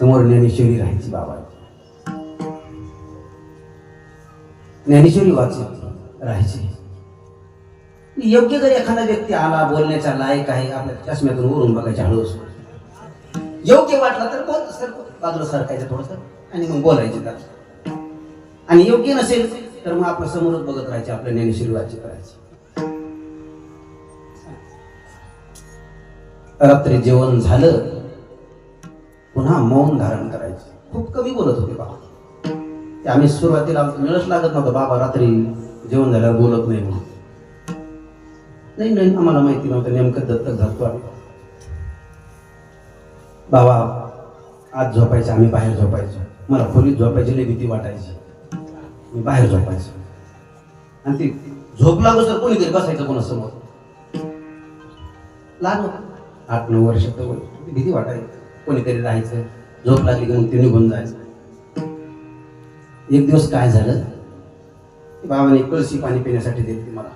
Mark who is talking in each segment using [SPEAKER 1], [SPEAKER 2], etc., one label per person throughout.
[SPEAKER 1] समोर ज्ञानेश्वरी राहायची बाबा ज्ञानेश्वरी वाचत राहायची. योग्य जर एखादा व्यक्ती आला बोलण्याचा लायक आहे आपल्या चष्म्यातून वरून बघायच्या हळूस योग्य वाटला तर बोल सर बाजूला सरकायचं थोडस आणि मग बोलायचं त्यात. आणि योग्य नसेल तर मग आपल्या समोरच बघत राहायचे आपल्या ज्ञानेश्वरी वाचित करायची रात्री जेवण झालं पुन्हा मौन धारण करायचे. खूप कमी बोलत होते बाबा. ते आम्ही सुरुवातीला आमचं मिळच लागत नव्हतं. बाबा रात्री जेवण झाल्यावर बोलत नाही म्हणून. नाही नाही आम्हाला माहिती नव्हतं. नेमकं दत्तक झालतो आम्ही. बाबा आज झोपायचं आम्ही बाहेर झोपायचो. मला खोलीत झोपायची लई भीती वाटायची. मी बाहेर झोपायचो. आणि ती झोप लागू तर कोणीतरी बसायचं कोणासमोर. लहान होतं. आठ नऊ वर्ष तर भीती वाटायची. कोणीतरी राहायचं झोप लागली की मग ते निघून जायचं. एक दिवस काय झालं? बाबाने कळशी पाणी पिण्यासाठी दिली मला.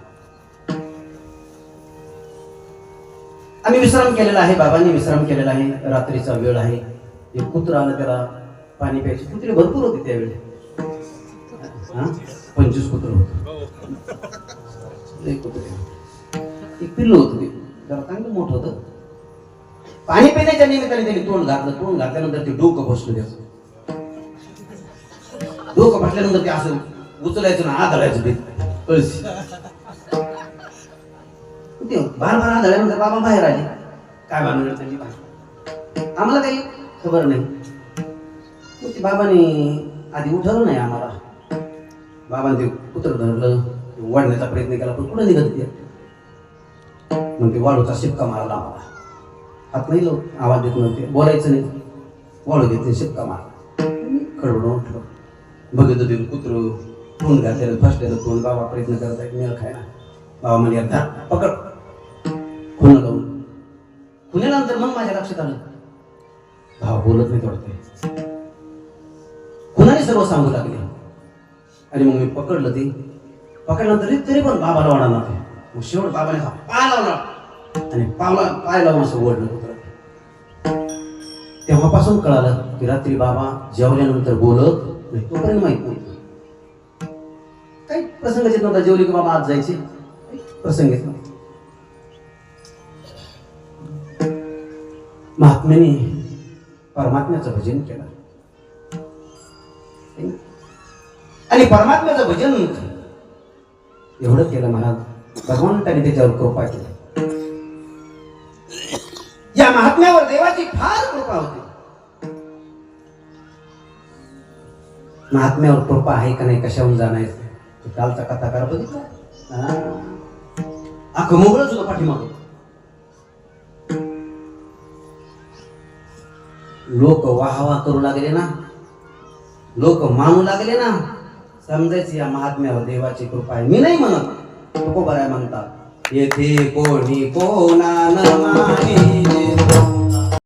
[SPEAKER 1] आम्ही विश्राम केलेला आहे बाबांनी विश्राम केलेला आहे. रात्रीचा वेळ आहे. एक कुत्र आलं त्याला पाणी प्यायची. कुत्रे भरपूर होती त्यावेळी. पंचवीस कुत्र होत. कुत्रे. एक पिल्लू होतं ते. जरा चांगलं मोठं होतं. पाणी पिण्याच्या निमित्ताने त्यांनी तोंड घातलं तोंड घातल्यानंतर ते डोकं बसलं त्याचं डोकं बसल्यानंतर ते असं उचलायचं ना आदळायचं ते. बार बार आदळल्यानंतर बाबा बाहेर आले. काय भानगड त्यांनी बाहेर आम्हाला काही खबर नाही. ते बाबाने आधी उठवलं नाही आम्हाला. बाबाने ते कुत्र धरलं वाढण्याचा प्रयत्न केला पण कुठं निघत ते? मग ते वाढूचा शिपका मारला आम्हाला. हात नाही लोक आवाज देत नव्हते. बोलायचं नाही. वळू घेतले शिक्का मार. खडबडून उठलो. बघितलं ते कुत्र तोंड घातलेलं फसलेलं तोंड. बाबा प्रयत्न करत आहे मेळ खायला. बाबा म्हणजे अर्धा पकड. खुन लावून. खुन्यानंतर मग माझ्या लक्षात आलं. भाव बोलत नाही वाटते कुणाने सर्व सांगू लागले. आणि मग मी पकडलं ते. पकडल्यानंतर तरी पण बाबाला वाढा नव्हते मग शेवट बाबाने हा पाय लावला. आणि पावला पाय लावून असं ओढलं कुत्र. तेव्हापासून कळालं की रात्री बाबा जेवल्यानंतर बोलत नाही तोपर्यंत माहीत नाही काही प्रसंग येत नव्हता जेवली की बाबा आज जायचे. प्रसंग येत नव्हता. महात्म्याने परमात्म्याचं भजन केलं. आणि परमात्म्याचं भजन एवढं केलं महाराज भगवंताने त्याच्यावर कृपा केली. या महात्म्यावर देवाची फार कृपा होती. महात्म्यावर कृपा आहे का नाही कशाहून जाणायचं कालचा कथाकार बघितला? अख मोगळच होता पाठीमाग. लोक वाहवा करू लागले ना. लोक मानू लागले ना. समजायचं या महात्म्यावर देवाची कृपा आहे. मी नाही म्हणत. तुकोबाराय म्हणतात. येथे कोणी कोणा न